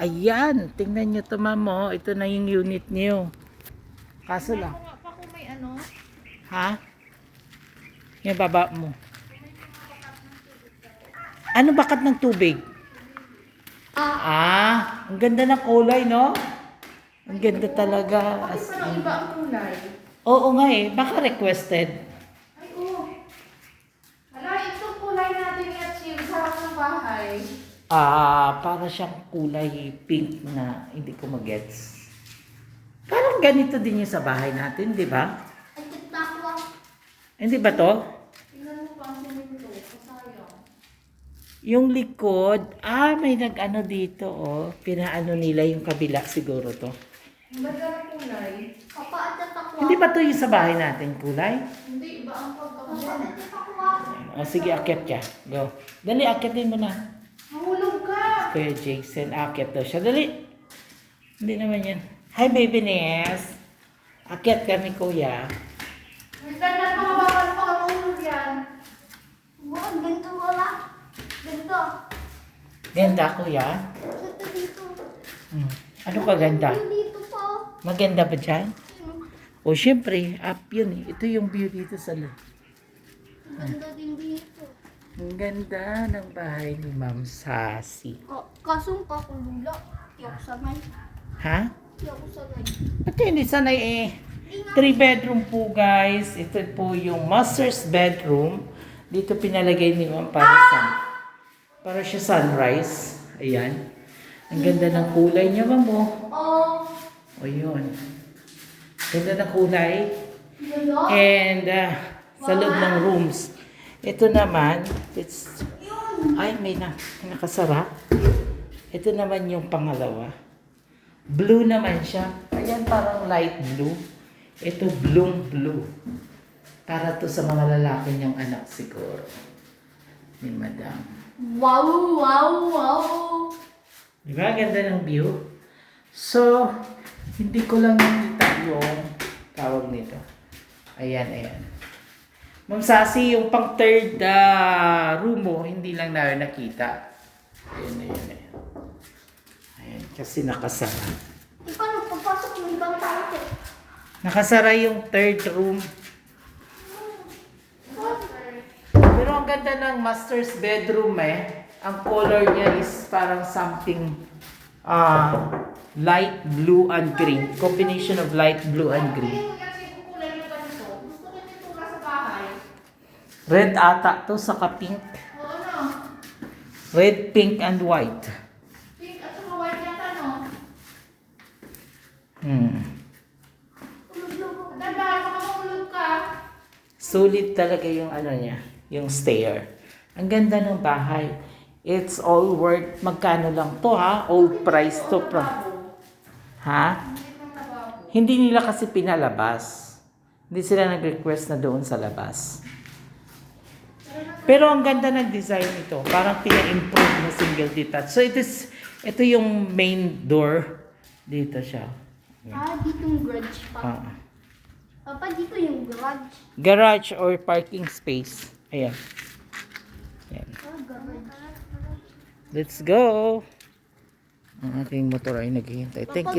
Ayan, tingnan nyo to ma'am oh. Ito na yung unit niyo. Kaso lang. Pa kung may ano. Ha? Yung baba mo. Ano bakat ng tubig? Ah, ang ganda ng kulay, no? Ang ganda talaga. As iba ang kulay. Oo nga eh, baka requested. Ay, oo. Hala, itong kulay natin at yung sa harap ng bahay. Ah, para siyang kulay pink na hindi ko magets. Parang ganito din yung sa bahay natin, di ba? Ko. Hindi ba to? Yung likod, ah, may nag-ano dito, oh. Pinaano nila yung kabila siguro to. Kulay. Hindi ba to yung sa bahay natin, kulay? Hindi, iba ang Papa, pagkakabon. at TikTok ko. O sige, akit ka. Go. Dali, akitin mo na. Mahulog! Kuya Jason, akit daw siya. Dali. Hindi naman yan. Hi, baby Ness. Akit kami, kuya. Ganda pa mababal pa ka mahulog yan. Wow, ganito wala. Ganito. Ganda, kuya. Ganito dito. Hmm. Ano ka ganda? Dito po. Maganda ba dyan? O, syempre, up yun eh. Ito yung view dito sa loob. Ang Ganda din dito. Ang ganda ng bahay ni Ma'am Sassy. Oh, kasong pa ko lula. Di ako sanay. Ha? Di ako sanay. Ba't hindi sanay eh? Three bedroom po guys. Ito po yung master's bedroom. Dito pinalagay ni Ma'am para sa para siya sunrise. Ayan. Ang ganda ng kulay niya, Ma'am. Oh. Oh, O yun. Ganda ng kulay. And uh, sa loob ng rooms. Ito naman, it's, ay may na, nakasara. Ito naman yung pangalawa. Blue naman siya. Ayan parang light blue. Ito blue blue. Para to sa mga lalaki niyang anak siguro. Ni Madam. Wow, wow, wow. Di ba? Ganda ng view. So, hindi ko lang nakita yung tawag nito. Ayan, ayan. Ma'am Sasi, yung pang third ah, room mo, hindi lang namin nakita. Ayan, ayan, ayan. Ayan, kasi nakasara. Di paano papasok ng ibang tao? Nakasara yung third room. Pero ang ganda ng master's bedroom eh. Ang color niya is parang something ah light blue and green. Combination of light blue and green. Hindi ko kasi kung kulay na ganito. Gusto ko dito nga sa bahay. Red ata to saka pink. Red, pink, and white. Pink at saka white yata, no? Hmm. Dahan, baka mahulog ka. Sulit talaga yung ano niya, yung stair. Ang ganda ng bahay. It's all worth, magkano lang to ha? Old price to. Pro. Ha? Hindi nila kasi pinalabas. Hindi sila nag-request na doon sa labas. Pero ang ganda ng design nito. Parang pina-improve na single detached. So it is, ito yung main door. Dito siya. Ah, dito yung garage pa. Ah. Papa, dito yung garage. Garage or parking space. Ayan. Ayan. Ah. Let's go! Ang aking motor ay naghihintay. Thank you